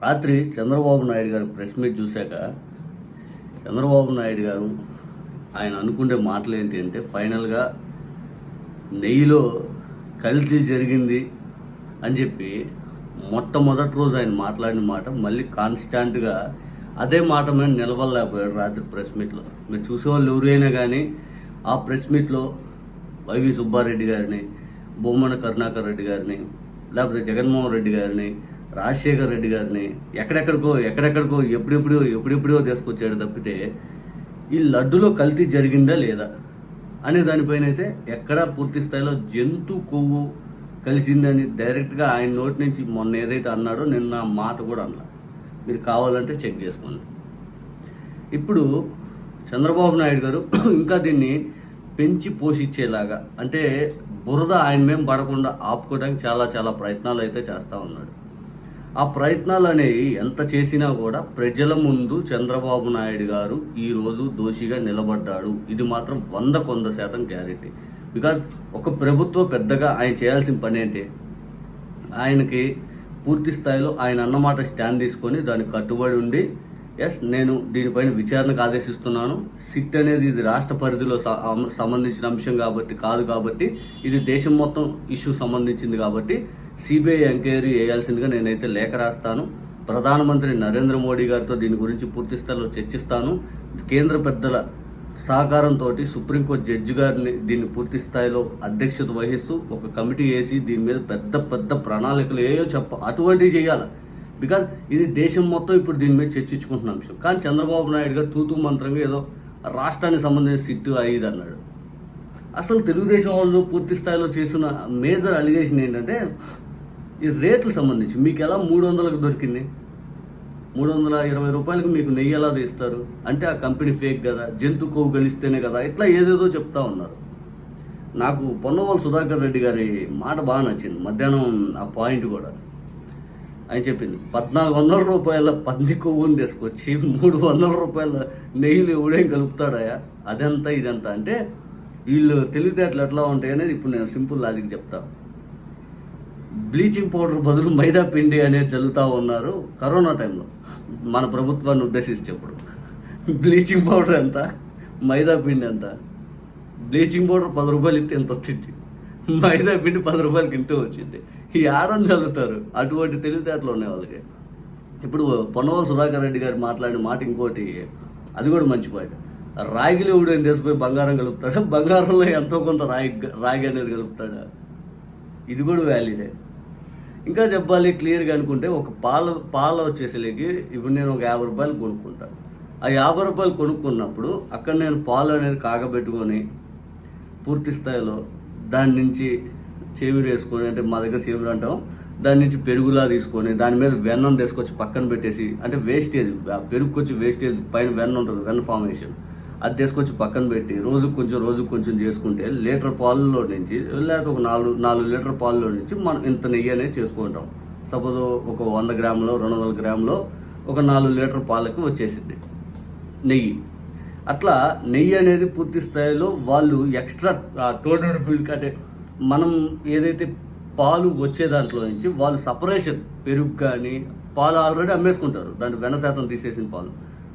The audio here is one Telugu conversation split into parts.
రాత్రి చంద్రబాబు నాయుడు గారు ప్రెస్ మీట్ చూశాక చంద్రబాబు నాయుడు గారు ఆయన అనుకునే మాటలు ఏంటి అంటే ఫైనల్గా నెయ్యిలో కల్తీ జరిగింది అని చెప్పి మొట్టమొదటి రోజు ఆయన మాట్లాడిన మాట మళ్ళీ కాన్స్టాంట్గా అదే మాట మీద నిలబడలేకపోయాడు రాత్రి ప్రెస్ మీట్లో. మీరు చూసేవాళ్ళు ఎవరైనా కానీ ఆ ప్రెస్ మీట్లో వైవి సుబ్బారెడ్డి గారిని బొమ్మన కరుణాకర్ రెడ్డి గారిని లేకపోతే జగన్మోహన్ రెడ్డి గారిని రాజశేఖర్ రెడ్డి గారిని ఎక్కడెక్కడికో ఎక్కడెక్కడికో ఎప్పుడెప్పుడో ఎప్పుడెప్పుడో తీసుకొచ్చాడు తప్పితే ఈ లడ్డులో కల్తీ జరిగిందా లేదా అనే దానిపైన అయితే ఎక్కడా పూర్తి స్థాయిలో జంతు కొవ్వు కలిసిందని డైరెక్ట్గా ఆయన నోటి నుంచి మొన్న ఏదైతే అన్నాడో నిన్న మాట కూడా అన్నా మీరు కావాలంటే చెక్ చేసుకోండి. ఇప్పుడు చంద్రబాబు నాయుడు గారు ఇంకా దీన్ని పెంచి పోషించేలాగా అంటే బురద ఆయన మేము పడకుండా ఆపుకోవడానికి చాలా చాలా ప్రయత్నాలు అయితే చేస్తూ ఉన్నాడు. ఆ ప్రయత్నాలు అనేవి ఎంత చేసినా కూడా ప్రజల ముందు చంద్రబాబు నాయుడు గారు ఈరోజు దోషిగా నిలబడ్డాడు. ఇది మాత్రం వంద కొంద శాతం గ్యారెంటీ. బికాజ్ ఒక ప్రభుత్వం పెద్దగా ఆయన చేయాల్సిన పని ఏంటి? ఆయనకి పూర్తి స్థాయిలో ఆయన అన్నమాట స్టాండ్ తీసుకొని దానికి కట్టుబడి ఉండి ఎస్ నేను దీనిపైన విచారణకు ఆదేశిస్తున్నాను. సిట్ అనేది ఇది రాష్ట్ర పరిధిలో స- సంబంధించిన అంశం కాబట్టి కాదు కాబట్టి ఇది దేశం మొత్తం ఇష్యూ సంబంధించింది కాబట్టి సిబిఐ ఎంక్వైరీ వేయాల్సిందిగా నేనైతే లేఖ రాస్తాను. ప్రధానమంత్రి నరేంద్ర మోడీ గారితో దీని గురించి పూర్తి స్థాయిలో చర్చిస్తాను. కేంద్ర పెద్దల సహకారంతో సుప్రీంకోర్టు జడ్జి గారిని దీన్ని పూర్తి స్థాయిలో అధ్యక్షత వహిస్తూ ఒక కమిటీ వేసి దీని మీద పెద్ద పెద్ద ప్రణాళికలు ఏయో చెప్ప అటువంటివి చేయాలి. బికాజ్ ఇది దేశం మొత్తం ఇప్పుడు దీని మీద చర్చించుకుంటున్న అంశం. కానీ చంద్రబాబు నాయుడు గారు తూతూ మంత్రంగా ఏదో రాష్ట్రానికి సంబంధించిన సిట్టు అయ్యిది అన్నాడు. అసలు తెలుగుదేశం వాళ్ళు పూర్తి స్థాయిలో చేసిన మేజర్ అలిగేషన్ ఏంటంటే ఈ రేట్లు సంబంధించి మీకు ఎలా మూడు వందలకు దొరికింది? మూడు వందల ఇరవై రూపాయలకు మీకు నెయ్యి ఎలా తీస్తారు? అంటే ఆ కంపెనీ ఫేక్ కదా జంతు కొవ్వు గలిస్తేనే కదా ఇట్లా ఏదేదో చెప్తా ఉన్నారు. నాకు పొన్నవాళ్ళు సుధాకర్ రెడ్డి గారి మాట బాగా నచ్చింది. మధ్యాహ్నం ఆ పాయింట్ కూడా. అని చెప్పింది పద్నాలుగు వందల రూపాయల పంది కొవ్వుని తీసుకొచ్చి మూడు వందల రూపాయల నెయ్యిలు ఎవడేం కలుపుతాడయా అదంతా ఇదంతా. అంటే వీళ్ళు తెలివితేటలు ఎట్లా ఉంటాయి అనేది ఇప్పుడు నేను సింపుల్ లాజిక్ చెప్తాను బ్లీచింగ్ పౌడర్ బదులు మైదా పిండి అనేది చల్లుతా ఉన్నారు కరోనా టైంలో. మన ప్రభుత్వాన్ని ఉద్దేశించేప్పుడు బ్లీచింగ్ పౌడర్ ఎంత? మైదా పిండి ఎంత? బ్లీచింగ్ పౌడర్ పది రూపాయలు ఇస్తే ఎంత వచ్చింది? మైదా పిండి పది రూపాయలకి ఇంతే వచ్చింది. ఈ ఆడని చల్లుతారు. అటువంటి తెలివితేటలు ఉన్నాయి వాళ్ళకి. ఇప్పుడు పొన్నవల సుధాకర్ రెడ్డి గారు మాట్లాడిన మాట ఇంకోటి అది కూడా మంచి పాయింట్. రాగిలో ఎవడేం చేసిపోయి బంగారం కలుపుతాడా? బంగారంలో ఎంతో కొంత రాగి రాగి అనేది కలుపుతాడా? ఇది కూడా వ్యాలిడే ఇంకా చెప్పాలి క్లియర్గా అనుకుంటే ఒక పాల పాల వచ్చేసరికి ఇప్పుడు నేను ఒక యాభై రూపాయలు కొనుక్కుంటాను ఆ యాభై రూపాయలు కొనుక్కున్నప్పుడు అక్కడ నేను పాలు అనేది కాగబెట్టుకొని పూర్తి స్థాయిలో దాని నుంచి చెవిరు వేసుకొని అంటే మా దగ్గర చెవిరు అంటాం దాని నుంచి పెరుగులా తీసుకొని దాని మీద వెన్నం తీసుకొచ్చి పక్కన పెట్టేసి అంటే వేస్టేజ్ పెరుగుకొచ్చి వేస్టేజ్ పైన వెన్న ఉంటుంది వెన్న ఫార్మేషన్ అది తీసుకొచ్చి పక్కన పెట్టి రోజు కొంచెం రోజు కొంచెం చేసుకుంటే లీటర్ పాలలో నుంచి లేకపోతే ఒక నాలుగు నాలుగు లీటర్ పాలలో నుంచి మనం ఇంత నెయ్యి అనేది చేసుకుంటాం. సపోజ్ ఒక వంద గ్రాములో రెండు వందల గ్రాములో ఒక నాలుగు లీటర్ పాలకి వచ్చేసింది నెయ్యి. అట్లా నెయ్యి అనేది పూర్తి స్థాయిలో వాళ్ళు ఎక్స్ట్రా టోటల్ మిల్క్ అంటే మనం ఏదైతే పాలు వచ్చే దాంట్లో నుంచి వాళ్ళు సపరేషన్ పెరుగు కానీ పాలు ఆల్రెడీ అమ్మేసుకుంటారు. దాంట్లో వెన శాతం తీసేసిన పాలు.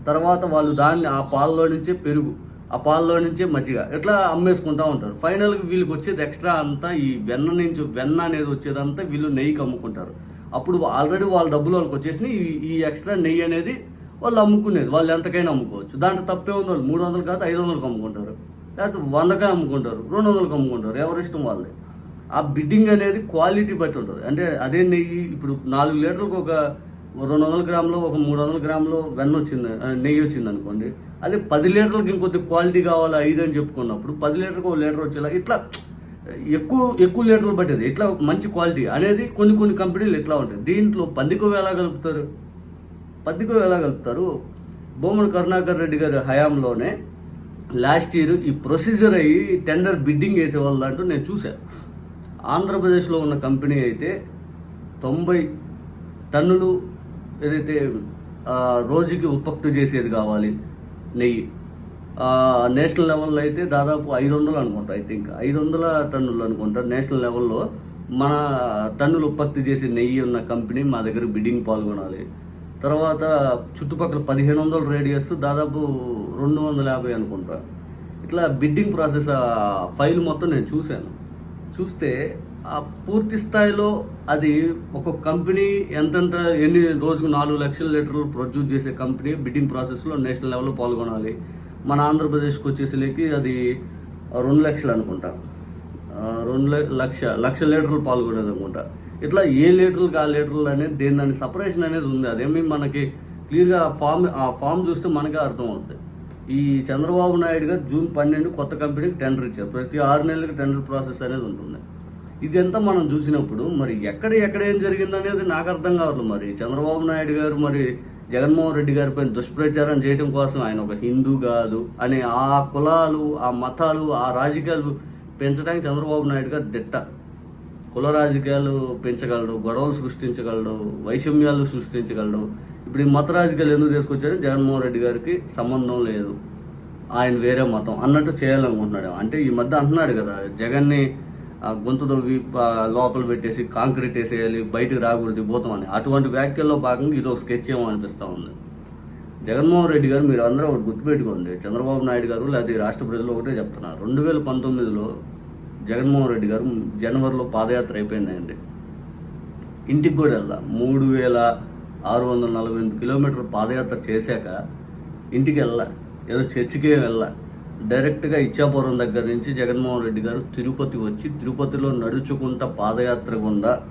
తర్వాత వాళ్ళు దాన్ని ఆ పాలలో నుంచే పెరుగు ఆ పాలలో నుంచే మజ్జిగ ఇట్లా అమ్మేసుకుంటా ఉంటారు. ఫైనల్గా వీళ్ళకి వచ్చేది ఎక్స్ట్రా అంతా ఈ వెన్న నుంచి వెన్న అనేది వచ్చేదంతా వీళ్ళు నెయ్యికి అమ్ముకుంటారు. అప్పుడు ఆల్రెడీ వాళ్ళ డబ్బులు వాళ్ళకి వచ్చేసి ఈ ఎక్స్ట్రా నెయ్యి అనేది వాళ్ళు అమ్ముకునేది. వాళ్ళు ఎంతకైనా అమ్ముకోవచ్చు. దాంట్లో తప్పే ఉంది వాళ్ళు. మూడు వందలు కాదు ఐదు వందలకు అమ్ముకుంటారు. లేకపోతే వందకే అమ్ముకుంటారు. రెండు వందలకు అమ్ముకుంటారు. ఎవరి ఇష్టం వాళ్ళే ఆ బిడ్డింగ్ అనేది క్వాలిటీ బట్టి ఉంటుంది. అంటే అదే నెయ్యి ఇప్పుడు నాలుగు లీటర్లకు ఒక రెండు వందల గ్రాములు ఒక మూడు వందల గ్రాములు వెన్న వచ్చింది నెయ్యి వచ్చింది అనుకోండి. అదే పది లీటర్లకి ఇంకొద్ది క్వాలిటీ కావాలా ఐదు అని చెప్పుకున్నప్పుడు పది లీటర్కి ఒక లీటర్ వచ్చేలా ఇట్లా ఎక్కువ ఎక్కువ లీటర్లు పట్టేది. ఇట్లా మంచి క్వాలిటీ అనేది కొన్ని కొన్ని కంపెనీలు ఇట్లా ఉంటాయి? దీంట్లో పందికొవ్వు ఎలా కలుపుతారు? పందికొవ్వు ఎలా కలుపుతారు? బొమ్మల కరుణాకర్ రెడ్డి గారి హయాంలోనే లాస్ట్ ఇయర్ ఈ ప్రొసీజర్ అయ్యి టెండర్ బిడ్డింగ్ వేసేవాళ్ళు దాంట్లో నేను చూశాను ఆంధ్రప్రదేశ్లో ఉన్న కంపెనీ అయితే తొంభై టన్నులు ఏదైతే రోజుకి ఉత్పత్తి చేసేది కావాలి నెయ్యి. నేషనల్ లెవెల్లో అయితే దాదాపు ఐదు వందలు అనుకుంటా ఐ థింక్. ఐదు వందల టన్నులు అనుకుంటా నేషనల్ లెవెల్లో మన టన్నులు ఉత్పత్తి చేసే నెయ్యి ఉన్న కంపెనీ మా దగ్గర బిడ్డింగ్ పాల్గొనాలి. తర్వాత చుట్టుపక్కల పదిహేను వందల రేడియస్ దాదాపు రెండు వందల యాభై అనుకుంటా. ఇట్లా బిడ్డింగ్ ప్రాసెస్ ఫైల్ మొత్తం నేను చూశాను. చూస్తే పూర్తి స్థాయిలో అది ఒక కంపెనీ ఎంతెంత ఎన్ని రోజుకు నాలుగు లక్షల లీటర్లు ప్రొడ్యూస్ చేసే కంపెనీ బిడ్డింగ్ ప్రాసెస్లో నేషనల్ లెవెల్లో పాల్గొనాలి. మన ఆంధ్రప్రదేశ్కి వచ్చేసరికి అది రెండు లక్షలు అనుకుంటా. రెండు లక్ష లక్ష లీటర్లు పాల్గొనేది అనుకుంటా ఇట్లా ఏ లీటర్లు ఆ లీటర్లు అనేది దేని దాని సపరేషన్ అనేది ఉంది. అదేమి మనకి క్లియర్గా ఆ ఫామ్ ఆ ఫామ్ చూస్తే మనకే అర్థం అవుతుంది ఈ చంద్రబాబు నాయుడు గారు జూన్ పన్నెండు కొత్త కంపెనీకి టెండర్ ఇచ్చారు. ప్రతి ఆరు నెలలకు టెండర్ ప్రాసెస్ అనేది ఉంటుంది. ఇదంతా మనం చూసినప్పుడు మరి ఎక్కడ ఎక్కడ ఏం జరిగిందనేది నాకు అర్థం కావాలి మరి. చంద్రబాబు నాయుడు గారు మరి జగన్మోహన్ రెడ్డి గారి పైన దుష్ప్రచారం చేయడం కోసం ఆయన ఒక హిందూ కాదు అనే ఆ కులాలు ఆ మతాలు ఆ రాజకీయాలు పెంచడానికి చంద్రబాబు నాయుడు గారు దిట్ట. కుల రాజకీయాలు పెంచగలడు గొడవలు సృష్టించగలడు వైషమ్యాలు సృష్టించగలడు. ఇప్పుడు ఈ మత రాజకీయాలు ఎందుకు తీసుకొచ్చారని జగన్మోహన్ రెడ్డి గారికి సంబంధం లేదు. ఆయన వేరే మతం అన్నట్టు చేయాలనుకుంటున్నాడు. అంటే ఈ మధ్య అంటున్నాడు కదా జగన్ని గొంతు తవ్వి లోపల పెట్టేసి కాంక్రీట్ వేసేయాలి బయటకు రాకూడదు భూతం అని. అటువంటి వ్యాఖ్యల్లో భాగంగా ఇది ఒక స్కెచ్ ఏమో అనిపిస్తూ ఉంది. జగన్మోహన్ రెడ్డి గారు మీరు అందరూ ఒకటి గుర్తుపెట్టుకోండి. చంద్రబాబు నాయుడు గారు లేకపోతే రాష్ట్ర ప్రజలు ఒకటే చెప్తున్నారు. రెండు వేల పంతొమ్మిదిలో జగన్మోహన్ రెడ్డి గారు జనవరిలో పాదయాత్ర అయిపోయిందండి. ఇంటికి కూడా వెళ్ళా. మూడు వేల ఆరు వందల నలభై ఎనిమిది కిలోమీటర్ పాదయాత్ర చేశాక ఇంటికి వెళ్ళా. ఏదో చర్చికే వెళ్ళా. డైరెక్ట్గా ఇచ్చాపురం దగ్గర నుంచి జగన్మోహన్ రెడ్డి గారు తిరుపతి వచ్చి తిరుపతిలో నడుచుకుంటా పాదయాత్ర గుండా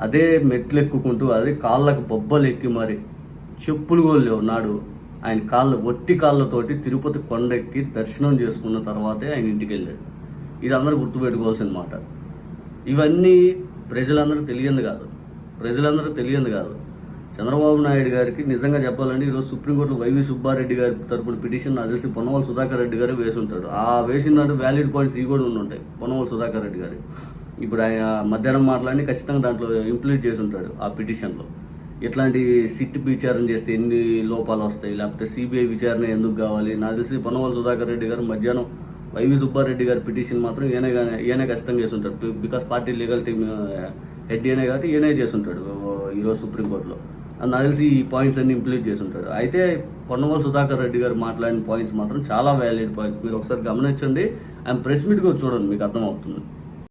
అదే మెట్లు ఎక్కుకుంటూ అదే కాళ్ళకు బొబ్బలు ఎక్కి మరి చెప్పులు కూడా నాడు. ఆయన కాళ్ళ ఒట్టి కాళ్ళతోటి తిరుపతి కొండెక్కి దర్శనం చేసుకున్న తర్వాతే ఆయన ఇంటికి వెళ్ళాడు ఇది అందరూ గుర్తుపెట్టుకోవాల్సిన మాట. ఇవన్నీ ప్రజలందరూ తెలియంది కాదు. ప్రజలందరూ తెలియంది కాదు. చంద్రబాబు నాయుడు గారికి నిజంగా చెప్పాలంటే ఈరోజు సుప్రీంకోర్టులో వైవి సుబ్బారెడ్డి గారి తరపున పిటిషన్ నాకు తెలిసి పొన్నవాళ్ళ సుధాకర్ రెడ్డి గారు వేసి ఉంటాడు ఆ వేసినట్టు వ్యాలిడ్ పాయింట్స్ ఇవి కూడా ఉంటాయి పొన్నవాళ్ళ సుధాకర్ రెడ్డి గారు. ఇప్పుడు ఆయన మధ్యాహ్నం మాట్లాడి ఖచ్చితంగా దాంట్లో ఇంప్లీట్ చేసి ఉంటాడు ఆ పిటిషన్లో. ఇట్లాంటి సిట్ విచారణ చేస్తే ఎన్ని లోపాలు వస్తాయి లేకపోతే సిబిఐ విచారణ ఎందుకు కావాలి? నాకు తెలిసి పొన్నవాళ్ళ సుధాకర్ రెడ్డి గారు మధ్యాహ్నం వైవి సుబ్బారెడ్డి గారి పిటిషన్ మాత్రం ఈయన గానే- ఈయనే ఖచ్చితంగా చేస్తుంటాడు. Because party legal team head ఈయనే కాబట్టి ఈయనే చేస్తుంటాడు ఈరోజు సుప్రీంకోర్టులో. నాకు తెలిసి ఈ పాయింట్స్ అన్ని ఇంప్లీట్ చేసి ఉంటాడు అయితే పొన్నవాళ్ళ సుధాకర్ రెడ్డి గారు మాట్లాడిన పాయింట్స్ మాత్రం చాలా వ్యాలిడ్ పాయింట్స్ మీరు ఒకసారి గమనించండి. ఆయన ప్రెస్ మీట్ కూడా చూడండి మీకు అర్థమవుతుంది.